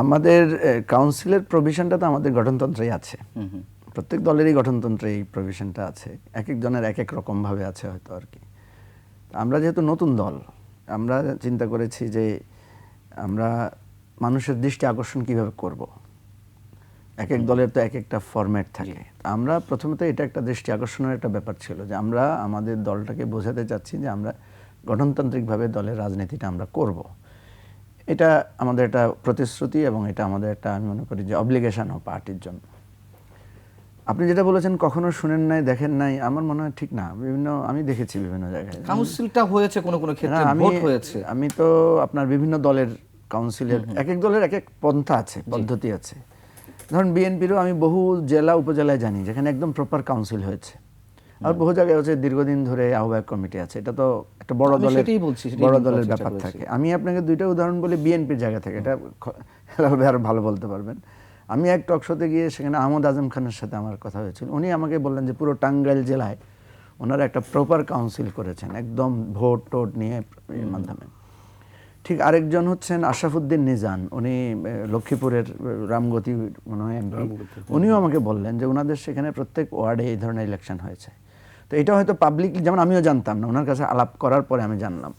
আমাদের কাউন্সিলের প্রভিশনটা তো আমাদের গঠনতন্ত্রেই আছে। প্রত্যেক দলেরই গঠনতন্ত্রে এই প্রভিশনটা আছে। এক একজনের এক এক রকমভাবে আছে হয়তো আর কি। আমরা যেহেতু নতুন দল আমরা চিন্তা করেছি যে আমরা মানুষের দৃষ্টি আকর্ষণ কীভাবে করব। এক এক দলের তো এক একটা ফরম্যাট থাকে। আমরা প্রথমত এটা একটা দৃষ্টি আকর্ষণের একটা ব্যাপার ছিল যে আমরা আমাদের দলটাকে বোঝাতে চাচ্ছি যে আমরা গঠনতান্ত্রিকভাবে দলের রাজনীতিটা আমরা করব। এটা আমাদের একটা প্রতিশ্রুতি এবং এটা আমাদের একটা আমি মনে করি যে অব্লিগেশনও পার্টির জন্য। আপনি যেটা বলেছেন কখনো শুনেন নাই দেখেন নাই আমার মনে হয় ঠিক না। বিভিন্ন আমি দেখেছি বিভিন্ন জায়গায়। কাউন্সিলটা হয়েছে কোনো কোনো ক্ষেত্রে আমি ভোট হয়েছে। আমি তো আপনার বিভিন্ন দলের কাউন্সিলের এক এক দলের এক এক পন্থা আছে পদ্ধতি আছে। ধরুন বিএনপিরও আমি বহু জেলা উপজেলায় জানি যেখানে একদম প্রপার কাউন্সিল হয়েছে। আর বহু জায়গায় হচ্ছে দীর্ঘদিন ধরে আহ্বায়ক কমিটি আছে। এটা তো একটা বড় দলের বড় দলের ব্যাপার থাকে। আমি আপনাকে দুইটা উদাহরণ বলি বিএনপির জায়গা থেকে। এটা ভাই আরও ভালো বলতে পারবেন। আমি এক টক শোতে গিয়ে সেখানে আহমদ আজম খানের সাথে আমার কথা হয়েছিল। উনি আমাকে বললেন যে পুরো টাঙ্গাইল জেলায় ওনারা একটা প্রপার কাউন্সিল করেছেন একদম ভোট টোট নিয়ে এর মাধ্যমে। ঠিক আরেকজন হচ্ছেন আশরাফুদ্দিন নিজান। উনি লক্ষ্মীপুরের রামগতি মনে হয় উনিও আমাকে বললেন যে ওনাদের সেখানে প্রত্যেক ওয়ার্ডে এই ধরনের ইলেকশন হয়েছে। তো এটা হয়তো পাবলিকলি যেমন আমিও জানতাম না ওনার কাছে আলাপ করার পরে আমি জানলাম।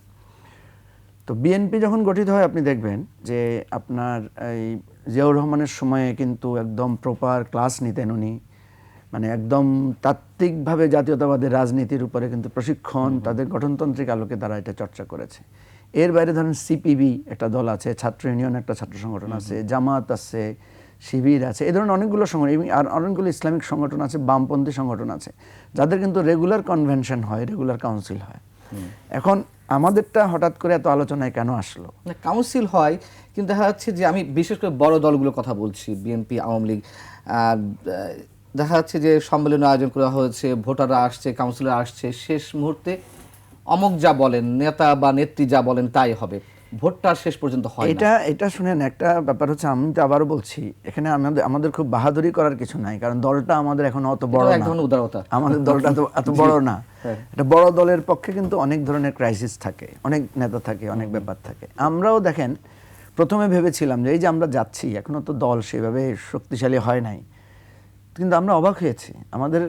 তো বিএনপি যখন গঠিত হয় আপনি দেখবেন যে আপনার এই জিয়াউর রহমানের সময়ে কিন্তু একদম প্রপার ক্লাস নিতেন উনি। মানে একদম তাত্ত্বিকভাবে জাতীয়তাবাদের রাজনীতির উপরে কিন্তু প্রশিক্ষণ তাদের গঠনতান্ত্রিক আলোকে তারা এটা চর্চা করেছে। এর বাইরে ধরেন সিপিবি একটা দল আছে ছাত্র ইউনিয়ন একটা ছাত্র সংগঠন আছে জামাত আছে শিবির আছে এই ধরনের অনেকগুলো সংগঠন এবং আর অনেকগুলো ইসলামিক সংগঠন আছে বামপন্থী সংগঠন আছে যাদের কিন্তু রেগুলার কনভেনশন হয় রেগুলার কাউন্সিল হয়। এখন আমাদেরটা হঠাৎ করে এত আলোচনায় কেন আসলো? কাউন্সিল হয় কিন্তু দেখা যাচ্ছে যে আমি বিশেষ করে বড় দলগুলোর কথা বলছি বিএনপি আওয়ামী লীগ দেখা যাচ্ছে যে সম্মেলন আয়োজন করা হয়েছে ভোটাররা আসছে কাউন্সিলর আসছে শেষ মুহূর্তে অমক যা বলেন নেতা বা নেত্রী যা বলেন তাই হবে। ভোটটা শেষ পর্যন্ত হয় এটা এটা শুনেন একটা ব্যাপার হচ্ছে আমি তো আবারও বলছি এখানে আমাদের আমাদের খুব বাহাদুরি করার কিছু নাই কারণ দলটা আমাদের এখন অত বড় না। উদারতা। আমাদের দলটা তো এত বড় না। হ্যাঁ। এটা বড় দলের পক্ষে কিন্তু অনেক ধরনের ক্রাইসিস থাকে অনেক নেতা থাকে অনেক ব্যাপার থাকে। আমরাও দেখেন প্রথমে ভেবেছিলাম যে এই যে আমরা যাচ্ছি এখনও তো দল সেভাবে শক্তিশালী হয় নাই। কিন্তু আমরা অবাক হয়েছি। আমাদের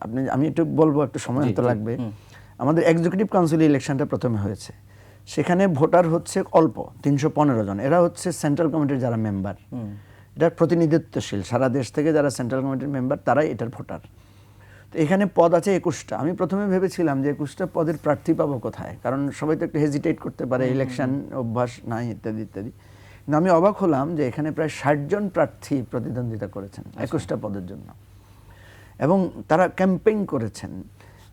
আপনি আমি একটু বলব একটু সময় হতে লাগবে। আমাদের এক্সিকিউটিভ কাউন্সিল ইলেকশনটা প্রথমে হয়েছে। সেখানে ভোটার হচ্ছে অল্প তিনশো পনেরো জন। এরা হচ্ছে সেন্ট্রাল কমিটির যারা মেম্বার এটা প্রতিনিধিত্বশীল। সারা দেশ থেকে যারা সেন্ট্রাল কমিটির মেম্বার তারাই এটার ভোটার। তো এখানে পদ আছে একুশটা। আমি প্রথমে ভেবেছিলাম যে একুশটা পদের প্রার্থী পাবো কোথায়? কারণ সবাই তো একটু হেজিটেট করতে পারে ইলেকশন অভ্যাস নাই ইত্যাদি ইত্যাদি। কিন্তু আমি অবাক হলাম যে এখানে প্রায় ষাট জন প্রার্থী প্রতিদ্বন্দ্বিতা করেছেন একুশটা পদের জন্য। এবং তারা ক্যাম্পেইন করেছেন।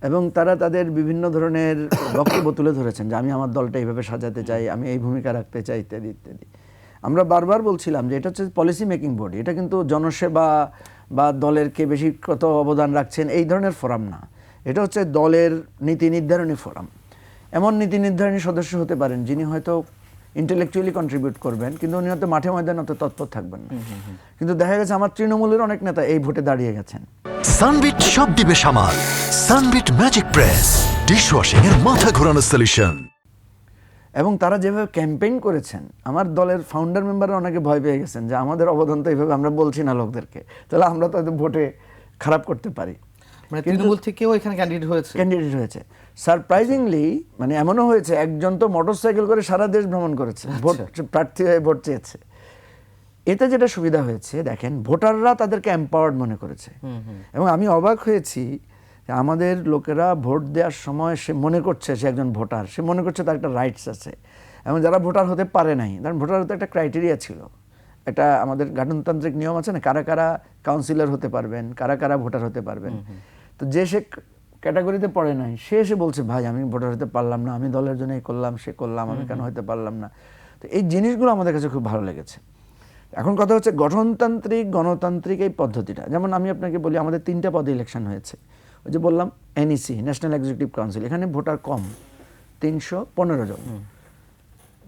এবং তারা তাদের বিভিন্ন ধরনের বক্তব্য তুলে ধরেছেন যে আমি আমার দলটা এইভাবে সাজাতে চাই, আমি এই ভূমিকা রাখতে চাই, ইত্যাদি ইত্যাদি। আমরা বারবার বলছিলাম যে এটা হচ্ছে পলিসি মেকিং বডি এটা কিন্তু জনসেবা বা দলের কে বেশি কত অবদান রাখছেন এই ধরনের ফোরাম না। এটা হচ্ছে দলের নীতি নির্ধারণী ফোরাম এমন নীতি নির্ধারণী সদস্য হতে পারেন যিনি হয়তো ইন্টেলেকচুয়ালি কন্ট্রিবিউট করবেন কিন্তু উনি হয়তো মাঠে ময়দানে অত তৎপর থাকবেন না। কিন্তু দেখা গেছে আমার তৃণমূলের অনেক নেতা এই ভোটে দাঁড়িয়ে গেছেন। সানবিট সব দিবে সামাল। সানবিট ম্যাজিক প্রেস ডিশওয়াশিং এর মাথা ঘোরানো সলিউশন এবং তারা যেভাবে ক্যাম্পেইন করেছেন আমার দলের ফাউন্ডার মেম্বাররা অনেকে ভয় পেয়ে গেছেন যে আমাদের অবদান তো এইভাবে আমরা বলছি না লোকদেরকে। তাহলে আমরা তো হয়তো ভোটে খারাপ করতে পারি। মানে তৃণমূল থেকেও এখানে ক্যান্ডিডেট হয়েছে। ক্যান্ডিডেট হয়েছে। সারপ্রাইজিংলি মানে এমনও হয়েছে একজন তো মোটরসাইকেল করে সারা দেশ ভ্রমণ করেছে ভোট প্রার্থী হয়ে ভোট চেয়েছে। এতে যেটা সুবিধা হয়েছে দেখেন ভোটাররা তাদেরকে এম্পাওয়ার্ড মনে করেছে। এবং আমি অবাক হয়েছি আমাদের লোকেরা ভোট দেওয়ার সময় সে মনে করছে সে একজন ভোটার সে মনে করছে তার একটা রাইটস আছে। এবং যারা ভোটার হতে পারে নাই কারণ ভোটার হতে একটা ক্রাইটেরিয়া ছিল। একটা আমাদের গঠনতান্ত্রিক নিয়ম আছে না কারা কারা কাউন্সিলর হতে পারবেন কারা কারা ভোটার হতে পারবেন। তো যে সে ক্যাটাগরিতে পড়ে নাই সে এসে বলছে ভাই আমি ভোটার হতে পারলাম না আমি দলের জন্য এই করলাম সে করলাম আমি কেন হতে পারলাম না? তো এই জিনিসগুলো আমাদের কাছে খুব ভালো লেগেছে। এখন কথা হচ্ছে গঠনতান্ত্রিক গণতান্ত্রিক এই পদ্ধতিটা। যেমন আমি আপনাকে বলি আমাদের তিনটা পদে ইলেকশন হয়েছে। ওই যে বললাম এনইসি ন্যাশনাল এক্সিকিউটিভ কাউন্সিল এখানে ভোটার কম তিনশো পনেরো জন।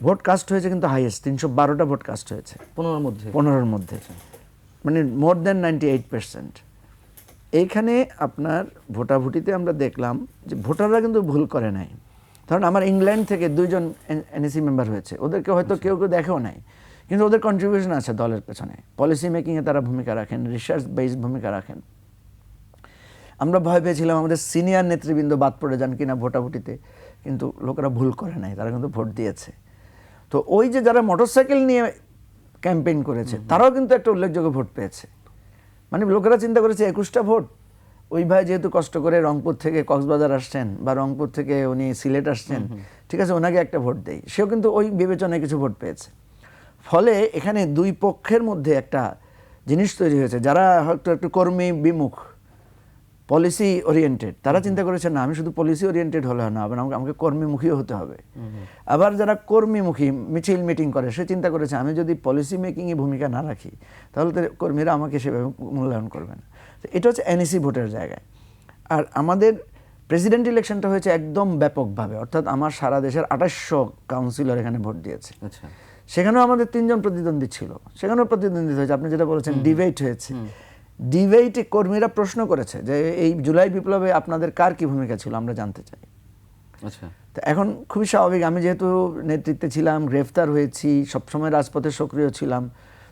ভোট কাস্ট হয়েছে কিন্তু হাইয়েস্ট তিনশো বারোটা ভোট কাস্ট হয়েছে। পনেরোর মধ্যে। পনেরোর মধ্যে। মানে more than ninety eight percent এইখানে আপনার ভোটাভুটিতে আমরা দেখলাম যে ভোটাররা কিন্তু ভুল করে নাই। ধরুন আমার ইংল্যান্ড থেকে দুইজন এনএসি মেম্বার হয়েছে ওদেরকে হয়তো কেউ কেউ দেখেও নাই। কিন্তু ওদের কন্ট্রিবিউশন আছে দলের পেছনে। পলিসি মেকিংয়ে তারা ভূমিকা রাখেন রিসার্চ বেস ভূমিকা রাখেন। আমরা ভয় পেয়েছিলাম আমাদের সিনিয়র নেতৃবৃন্দ বাদ পড়ে যান কিনা ভোটাভুটিতে কিন্তু লোকেরা ভুল করে নাই তারা কিন্তু ভোট দিয়েছে। তো ওই যে যারা মোটরসাইকেল নিয়ে ক্যাম্পেইন করেছে তারাও কিন্তু একটা উল্লেখযোগ্য ভোট পেয়েছে। মানে লোকেরা চিন্তা করেছে একুশটা ভোট। ওই ভাই যেহেতু কষ্ট করে রংপুর থেকে কক্সবাজার আসছেন বা রংপুর থেকে উনি সিলেট আসছেন ঠিক আছে ওনাকে একটা ভোট দেয় সেও কিন্তু ওই বিবেচনায় কিছু ভোট পেয়েছে। ফলে এখানে দুই পক্ষের মধ্যে একটা জিনিস তৈরি হয়েছে। যারা হয়তো একটু কর্মী বিমুখ পলিসি ওরিয়েন্টেড তারা চিন্তা করেছে না আমি শুধু পলিসি ওরিয়েন্টেড হলে না আবার আমাকে আমাকে কর্মীমুখীও হতে হবে। আবার যারা কর্মীমুখী মিছিল মিটিং করে সে চিন্তা করেছে আমি যদি পলিসি মেকিংয়ে ভূমিকা না রাখি তাহলে তো কর্মীরা আমাকে সেভাবে মূল্যায়ন করবে না। তো এটা হচ্ছে এনএসি ভোটের জায়গায়। আর আমাদের প্রেসিডেন্ট ইলেকশনটা হয়েছে একদম ব্যাপকভাবে অর্থাৎ আমার সারা দেশের আঠাশশো কাউন্সিলর এখানে ভোট দিয়েছে। আচ্ছা। সেখানেও আমাদের তিনজন প্রতিদ্বন্দ্বী ছিল। সেখানেও প্রতিদ্বন্দ্বিতা হয়েছে। আপনি যেটা বলেছেন ডিবেট হয়েছে। ডিবেটে কর্মীরা প্রশ্ন করেছে যে এই জুলাই বিপ্লবে আপনাদের কার কি ভূমিকা ছিল আমরা জানতে চাই। আচ্ছা। তো এখন খুবই স্বাভাবিক আমি যেহেতু নেতৃত্বে ছিলাম গ্রেফতার হয়েছি সবসময় রাজপথে সক্রিয় ছিলাম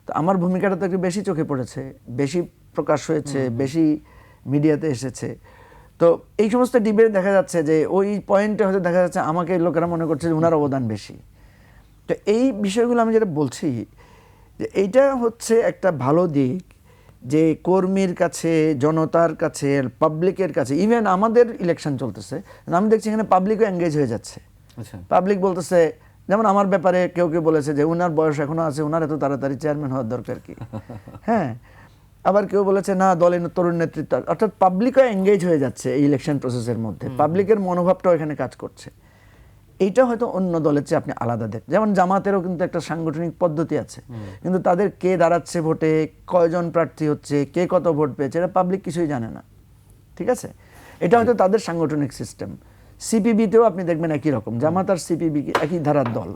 তো আমার ভূমিকাটা তো একটু বেশি চোখে পড়েছে বেশি প্রকাশ হয়েছে বেশি মিডিয়াতে এসেছে। তো এই সমস্ত ডিবেট দেখা যাচ্ছে যে ওই পয়েন্টে হয়তো দেখা যাচ্ছে আমাকে লোকেরা মনে করছে যে ওনার অবদান বেশি। তো এই বিষয়গুলো আমি যেটা বলছি যে এইটা হচ্ছে একটা ভালো দিক যে কর্মীর কাছে জনতার কাছে পাবলিকের কাছে ইভেন আমাদের ইলেকশন চলতেছে আমি দেখছি এখানে পাবলিকও এঙ্গেজ হয়ে যাচ্ছে। আচ্ছা। পাবলিক বলতেছে যেমন আমার ব্যাপারে কেউ কেউ বলেছে যে উনার বয়স এখনও আছে উনার এত তাড়াতাড়ি চেয়ারম্যান হওয়ার দরকার কি? হ্যাঁ। আবার কেউ বলেছে না দলের তরুণ নেতৃত্ব অর্থাৎ পাবলিকও এঙ্গেজ হয়ে যাচ্ছে এই ইলেকশন প্রসেসের মধ্যে। পাবলিকের মনোভাবটাও এখানে কাজ করছে। এইটা হয়তো অন্য দলের চেয়ে আপনি আলাদা দেখ। যেমন জামাতেরও কিন্তু একটা সাংগঠনিক পদ্ধতি আছে। কিন্তু তাদের কে দাঁড়াচ্ছে ভোটে কয়জন প্রার্থী হচ্ছে কে কত ভোট পেয়েছে এটা পাবলিক কিছুই জানে না। ঠিক আছে? এটা হয়তো তাদের সাংগঠনিক সিস্টেম সিপিবিতেও আপনি দেখবেন একই রকম। জামাত আর সিপিবি একই ধারার দল।